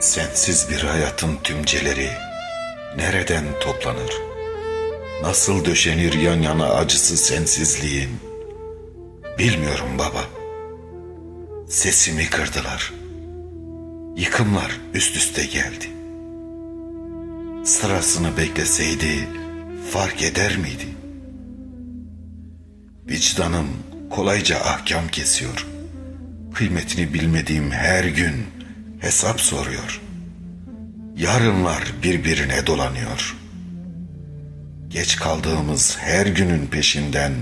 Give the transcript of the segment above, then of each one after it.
Sensiz bir hayatın tümceleri nereden toplanır? Nasıl döşenir yan yana acısı sensizliğin? Bilmiyorum baba. Sesimi kırdılar. Yıkımlar üst üste geldi. Sırasını bekleseydi fark eder miydi? Vicdanım kolayca ahkam kesiyor. Kıymetini bilmediğim her gün hesap soruyor. Yarınlar birbirine dolanıyor. Geç kaldığımız her günün peşinden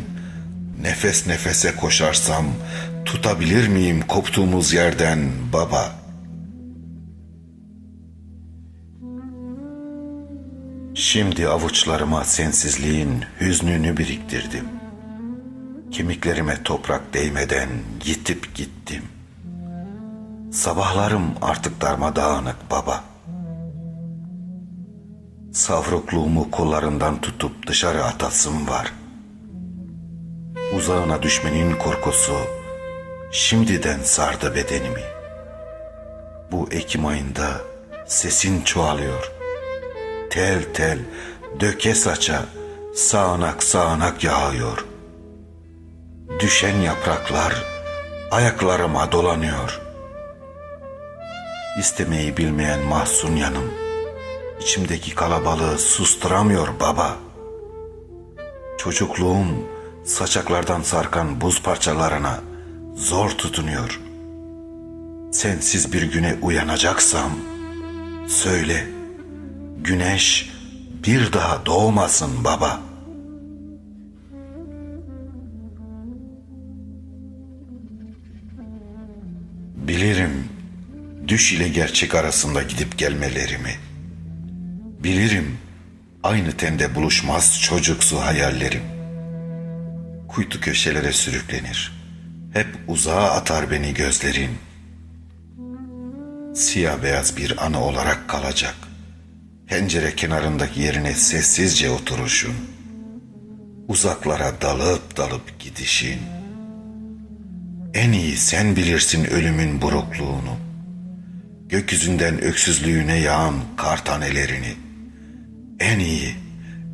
nefes nefese koşarsam tutabilir miyim koptuğumuz yerden baba? Şimdi avuçlarıma sensizliğin hüznünü biriktirdim. Kemiklerime toprak değmeden yitip gittim. Sabahlarım artık darmadağınık baba. Savrukluğumu kollarından tutup dışarı atasım var. Uzağına düşmenin korkusu şimdiden sardı bedenimi. Bu Ekim ayında sesin çoğalıyor. Tel tel döke saça sağanak sağanak yağıyor. Düşen yapraklar ayaklarıma dolanıyor. İstemeyi bilmeyen mahzun yanım içimdeki kalabalığı susturamıyor baba. Çocukluğum saçaklardan sarkan buz parçalarına zor tutunuyor. Sensiz bir güne uyanacaksam söyle güneş bir daha doğmasın baba.'' Bilirim düş ile gerçek arasında gidip gelmelerimi. Bilirim aynı tende buluşmaz çocuksu hayallerim. Kuytu köşelere sürüklenir. Hep uzağa atar beni gözlerin. Siyah beyaz bir anı olarak kalacak. Pencere kenarındaki yerine sessizce oturuşun. Uzaklara dalıp dalıp gidişin.'' En iyi sen bilirsin ölümün burukluğunu. Gökyüzünden öksüzlüğüne yağan kar tanelerini. En iyi,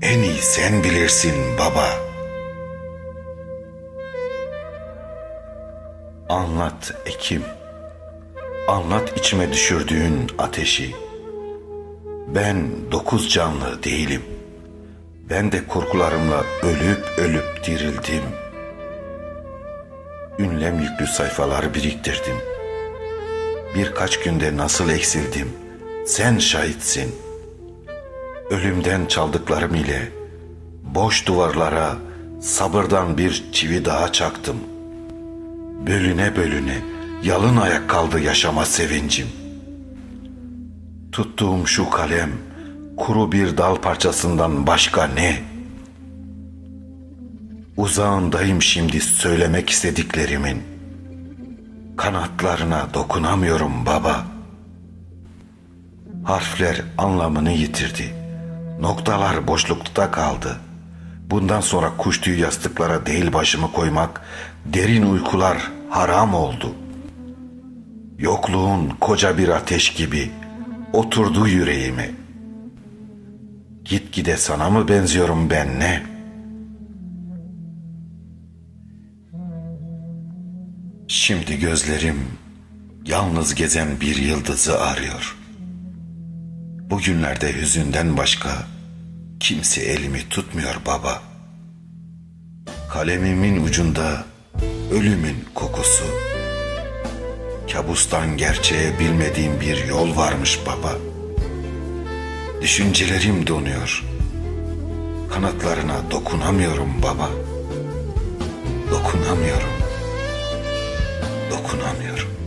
en iyi sen bilirsin baba. Anlat Ekim. Anlat içime düşürdüğün ateşi. Ben dokuz canlı değilim. Ben de korkularımla ölüp ölüp dirildim.'' ünlem yüklü sayfalar biriktirdim. Birkaç günde nasıl eksildim, sen şahitsin. Ölümden çaldıklarım ile boş duvarlara sabırdan bir çivi daha çaktım. Bölüne bölüne yalın ayak kaldı yaşama sevincim. Tuttuğum şu kalem kuru bir dal parçasından başka ne?'' Uzağındayım şimdi söylemek istediklerimin. Kanatlarına dokunamıyorum baba. Harfler anlamını yitirdi. Noktalar boşlukta kaldı. Bundan sonra kuş tüyü yastıklara değil başımı koymak, derin uykular haram oldu. Yokluğun koca bir ateş gibi oturdu yüreğime. Gitgide sana mı benziyorum ben ne?'' Şimdi gözlerim yalnız gezen bir yıldızı arıyor. Bugünlerde hüzünden başka kimse elimi tutmuyor baba. Kalemimin ucunda ölümün kokusu. Kabustan gerçeğe bilmediğim bir yol varmış baba. Düşüncelerim donuyor. Kanatlarına dokunamıyorum baba. Dokunamıyorum dokunamıyorum.